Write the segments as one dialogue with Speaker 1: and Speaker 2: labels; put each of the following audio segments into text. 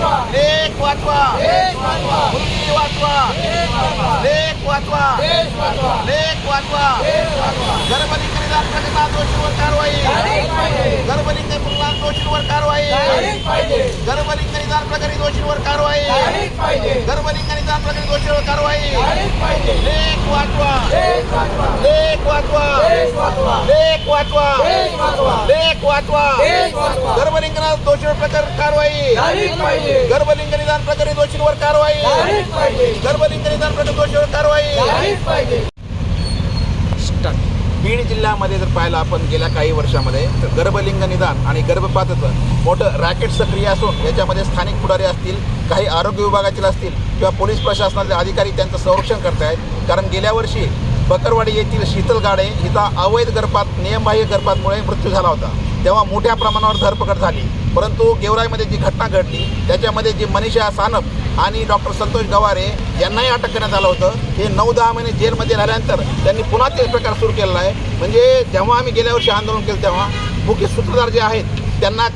Speaker 1: लेख वाचवा मुलगी वाचवा लेख वाचवा लेख वाचवा निदान प्रकरणात दोषींवर कारवाई गर्भलिंग प्रकरणात दोषींवर कारवाई गर्भलिंग निदान प्रकरणी दोषींवर कारवाई गर्भलिंग निदान प्रकरणी दोषींवर कारवाई लेख वाचवा लेख वाचवा लेख वाचवा लेख वाचवा गर्भलिंग दोषींवर प्रकरण कारवाई. गर्भलिंग निदान प्रकरणी दोषींवर कारवाई. गर्भलिंग निदान प्रकरणी दोषींवर कारवाई. बीड जिल्ह्यामध्ये जर पाहिलं आपण गेल्या काही वर्षामध्ये तर गर्भलिंग निदान आणि गर्भपातत्व मोठं रॅकेट सक्रिय असून याच्यामध्ये स्थानिक पुढारी असतील काही आरोग्य विभागातील असतील किंवा पोलीस प्रशासनाचे अधिकारी त्यांचं संरक्षण करतायत. कारण गेल्या वर्षी बकरवाडी येथील शीतल गाडे हिचा अवैध गर्भात नियमबाह्य गर्भातमुळे मृत्यू झाला होता. तेव्हा मोठ्या प्रमाणावर धरपकड झाली. परंतु गेवराईमध्ये जी घटना घडली त्याच्यामध्ये जी मनीषा सानप आणि डॉक्टर संतोष गवारे यांनाही अटक करण्यात आलं होतं. हे नऊ दहा महिने जेलमध्ये राहिल्यानंतर त्यांनी पुन्हा तेच प्रकार सुरू केलेला आहे. म्हणजे जेव्हा आम्ही गेल्या वर्षी आंदोलन केलं तेव्हा मुख्य सूत्रधार जे आहेत त्यांना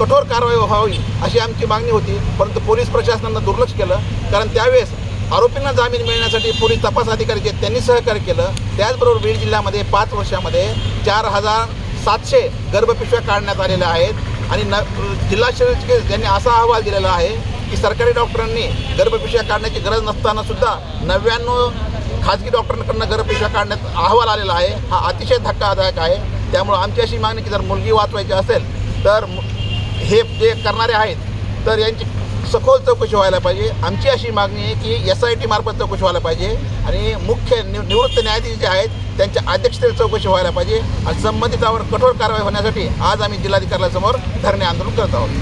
Speaker 1: कठोर कारवाई व्हावी अशी आमची मागणी होती. परंतु पोलीस प्रशासनानं दुर्लक्ष केलं. कारण त्यावेळेस आरोपींना जामीन मिळण्यासाठी पोलीस तपास अधिकारी जे त्यांनी सहकार्य केलं. त्याचबरोबर बीड जिल्ह्यामध्ये पाच वर्षामध्ये चार हजार सातशे गर्भपिशव्या काढण्यात आलेल्या आहेत. आणि न जिल्हा शरीर यांनी असा अहवाल दिलेला आहे की सरकारी डॉक्टरांनी गर्भपिशव्या काढण्याची गरज नसताना सुद्धा नव्याण्णव खाजगी डॉक्टरांकडनं गर्भपिशव्या काढण्यात अहवाल आलेला आहे. हा अतिशय धक्कादायक आहे. त्यामुळं आमची अशी मागणी की जर मुलगी वाचवायची असेल तर हे जे करणारे आहेत तर यांची सखोल चौकशी व्हायला पाहिजे. आमची अशी मागणी आहे की एस आय टी मार्फत चौकशी व्हायला पाहिजे आणि मुख्य निव निवृत्त न्यायाधीश जे आहेत त्यांच्या अध्यक्षतेने चौकशी व्हायला पाहिजे आणि संबंधितावर कठोर कारवाई होण्यासाठी आज आम्ही जिल्हाधिकाऱ्यासमोर धरणे आंदोलन करत आहोत.